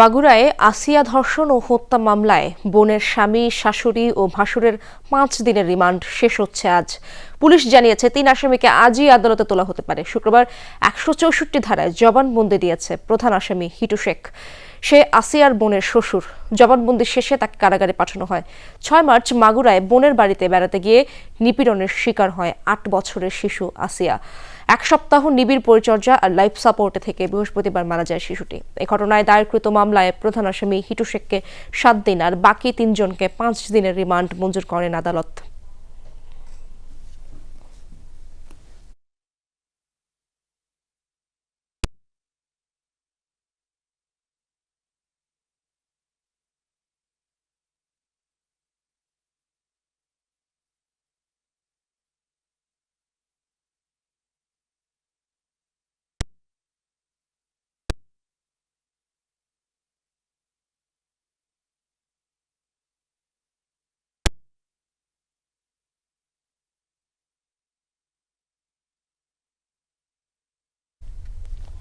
মাগুরায় আসিয়া ধর্ষণ ও হত্যা মামলায় বোনের স্বামী, শাশুড়ি ও ভাসুরের পাঁচ দিনের রিমান্ড শেষ হচ্ছে আজ। পুলিশ জানিয়েছে, তিন আসামিকে আজই আদালতে তোলা হতে পারে। শুক্রবার একশো চৌষট্টি ধারায় জবানবন্দি দিয়েছে প্রধান আসামি হিটু শেখ। সে আসিয়ার বোনের শ্বশুর। জবানবন্দি শেষে তাকে কারাগারে পাঠানো হয়। ছয় মার্চ মাগুরায় বোনের বাড়িতে বেড়াতে গিয়ে নিপীড়নের শিকার হয় আট বছরের শিশু আসিয়া। এক সপ্তাহ নিবিড় পরিচর্যা আর লাইফ সাপোর্টে থেকে বৃহস্পতিবার মারা যায় শিশুটি। এই ঘটনায় দায়েরকৃত মামলায় প্রধান আসামি হিটু শেখকে সাত দিন আর বাকি তিনজনকে পাঁচ দিনের রিমান্ড মঞ্জুর করেন আদালত।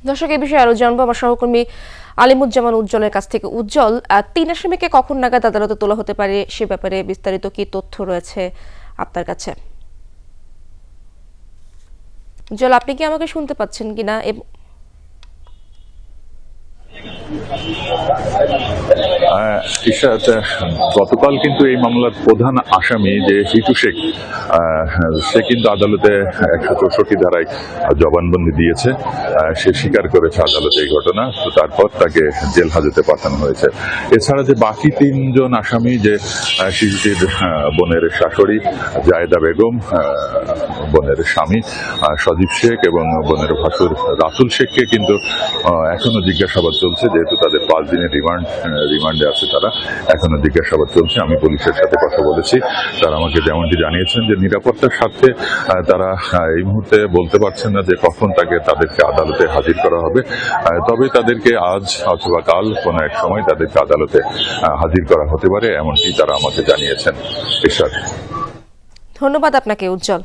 দর্শক, এ বিষয়ে আরও জানব। আমার সহকর্মী আলিমুজ্জামান উজ্জ্বলের কাছ থেকে। উজ্জ্বল তিন আসামিকে কখন নাগাদ আদালতে তোলা হতে পারে সে ব্যাপারে বিস্তারিত কি তথ্য রয়েছে আপনার কাছে? উজ্জ্বল, আপনি কি আমাকে শুনতে পাচ্ছেন কিনা? ইশরাত গতকাল কিন্তু এই মামলার প্রধান আসামি যে হিটু শেখ সে কিন্তু আদালতে একশো চৌষট্টি ধারায় জবানবন্দি দিয়েছে। সে স্বীকার করেছে আদালতে এই ঘটনা, তো তারপর তাকে জেল হাজতে পাঠানো হয়েছে। এছাড়া যে বাকি তিনজন আসামি, যে শিশুটির বোনের শাশুড়ি, জায়দা বেগম বোনের স্বামী সজীব শেখ এবং বোনের ভাসুর রাতুল শেখকে কিন্তু এখনও জিজ্ঞাসাবাদ চলছে যেহেতু তাদের পাঁচ দিনের রিমান্ড রিমান্ডে আছে তারা, এখনও জিজ্ঞাসাবাদ চলছে। আমি পুলিশের সাথে কথা বলেছি। তারা আমাকে যেমনটি জানিয়েছেন যে নিরাপত্তার স্বার্থে তারা এই মুহূর্তে বলতে পারছেন না যে কখন তাকে তাদেরকে আদালতে হাজির করা হবে। তবে তাদেরকে আজ অথবা কাল কোনো এক সময় তাদেরকে আদালতে হাজির করা হতে পারে, এমনটি তারা আমাকে জানিয়েছেন। ধন্যবাদ আপনাকে, উজ্জ্বল।